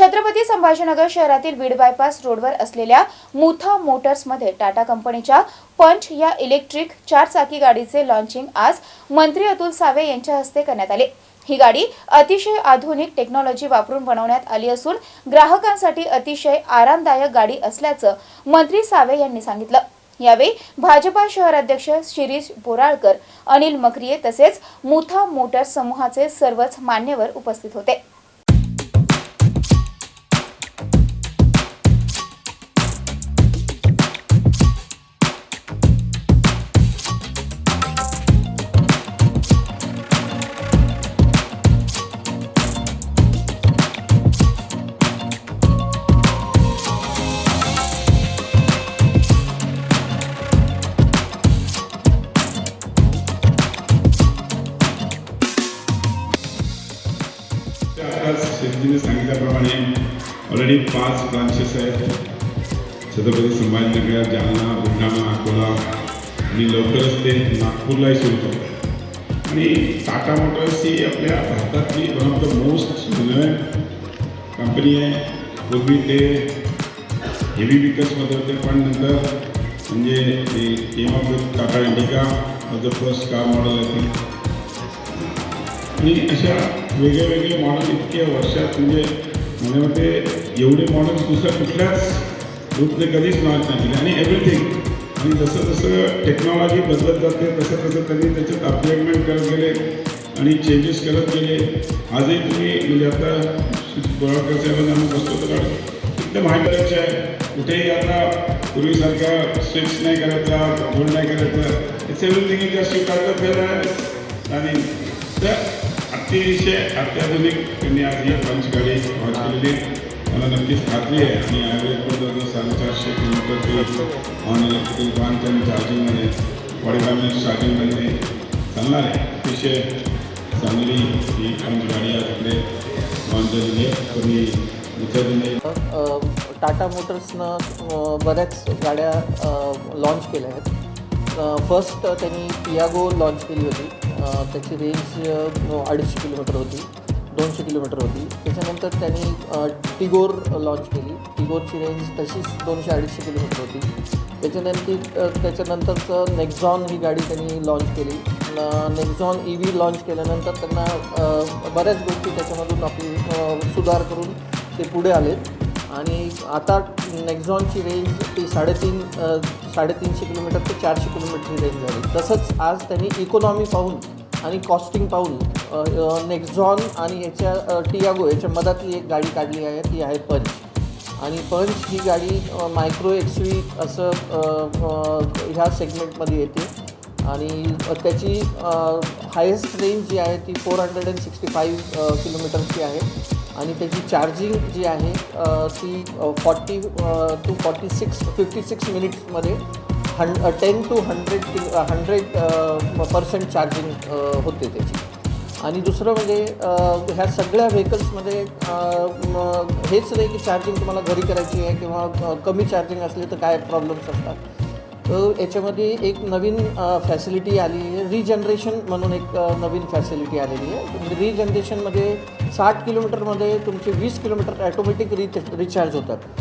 छत्रपती संभाजीनगर शहरातील बीड बायपास रोडवर असलेल्या मुथा मोटर्समध्ये टाटा कंपनीच्या पंच या इलेक्ट्रिक चारचाकी गाडीचे लॉन्चिंग आज मंत्री अतुल सावे यांच्या हस्ते करण्यात आले. ही गाडी अतिशय आधुनिक टेक्नॉलॉजी वापरून बनवण्यात आली असून ग्राहकांसाठी अतिशय आरामदायक गाडी असल्याचं मंत्री सावे यांनी सांगितलं. यावेळी भाजपा शहराध्यक्ष शिरीष बोराळकर अनिल मकरिये तसेच मुथा मोटर्स समूहाचे सर्वच मान्यवर उपस्थित होते. आता शेतीने सांगितल्याप्रमाणे ऑलरेडी पाच ब्रांचेस आहेत. छत्रपती संभाजीनगर जालना बुलढाणा अकोला आणि लवकरच ते नागपूरलाही सुरू करतात. आणि टाटा मोटर्स ही आपल्या भारतातली one of the most renovated company आहे. पूर्वी ते हेवी व्हीकल्समध्ये होते पण नंतर म्हणजे ते came of Tata Indica the first car model आहे की आणि अशा वेगळे वेगळे मॉडेल इतक्या वर्षात म्हणजे माझ्या मते एवढे मॉडेल्स दुसऱ्या कुठल्याच ग्रुपने कधीच लॉन्च नाही. केले आणि एव्हरीथिंग आणि जसं जसं टेक्नॉलॉजी बदलत जाते तसं तसं त्यांनी त्याच्यात अपग्रेडमेंट करत गेले आणि चेंजेस करत गेले. आजही तुम्ही म्हणजे आता बोळाकर साहेबांना आम्ही बसतो तर एकदम हाय करायचे आहे. कुठेही आता पूर्वीसारखा स्विच नाही करायचा गोल्ड नाही करायचा. It's everything is just you काढलं आणि तर अतिशय अत्याधुनिक त्यांनी आज ही पंच लॉन्च केलेली मला नक्कीच खात्री आहे. आणि ॲव्हरेज पण जवळजवळ साडेचारशे किलोमीटर ते ऑन इलेक्ट्रिकल वाहन त्यांनी चार्जिंगमध्ये वडिलांनी चार्जिंगमध्ये चालणार आहे. अतिशय चांगली ही पंचगाडी आज इकडे लॉन्च झालेली आहे. तुम्ही टाटा मोटर्सनं बऱ्याच गाड्या लॉन्च केल्या आहेत. फर्स्ट त्यांनी पियागो लॉन्च केली होती. त्याची रेंज अडीचशे किलोमीटर होती दोनशे किलोमीटर होती. त्याच्यानंतर त्यांनी टिगोर लॉन्च केली. टिगोरची रेंज तशीच दोनशे अडीचशे किलोमीटर होती. त्याच्यानंतर त्याच्यानंतरचं नेक्झॉन ही गाडी त्यांनी लॉन्च केली. नेक्झॉन ई व्ही लॉन्च केल्यानंतर त्यांना बऱ्याच गोष्टी त्याच्यामधून आपली सुधार करून ते पुढे आलेत आणि आता नेक्झॉनची रेंज ती साडेतीन साडेतीनशे किलोमीटर ते चारशे किलोमीटरची रेंज झाली. तसंच आज त्यांनी इकॉनॉमी पाहून आणि कॉस्टिंग पाहून नेक्झॉन आणि याच्या टियागो याच्या मधातली एक गाडी काढली आहे ती आहे पंच आणि पंच ही गाडी मायक्रो एक्स व्ही असं ह्या सेगमेंटमध्ये येते. आणि त्याची हायेस्ट रेंज जी आहे ती four hundred and sixty five किलोमीटरची आहे. आणि त्याची चार्जिंग जी आहे ती forty two forty six fifty six मिनिट्समध्ये hundred ten to hundred kilo hundred percent charging होते त्याची. आणि दुसरं म्हणजे ह्या सगळ्या व्हेकल्समध्ये हेच नाही की चार्जिंग तुम्हाला घरी करायची आहे किंवा कमी चार्जिंग असले तर काय प्रॉब्लेम्स असतात. याच्यामध्ये एक नवीन फॅसिलिटी आली आहे. रिजनरेशन म्हणून एक नवीन फॅसिलिटी आलेली आहे. म्हणजे रिजनरेशनमध्ये साठ किलोमीटरमध्ये तुमचे वीस किलोमीटर ॲटोमॅटिक रि रिचार्ज होतात.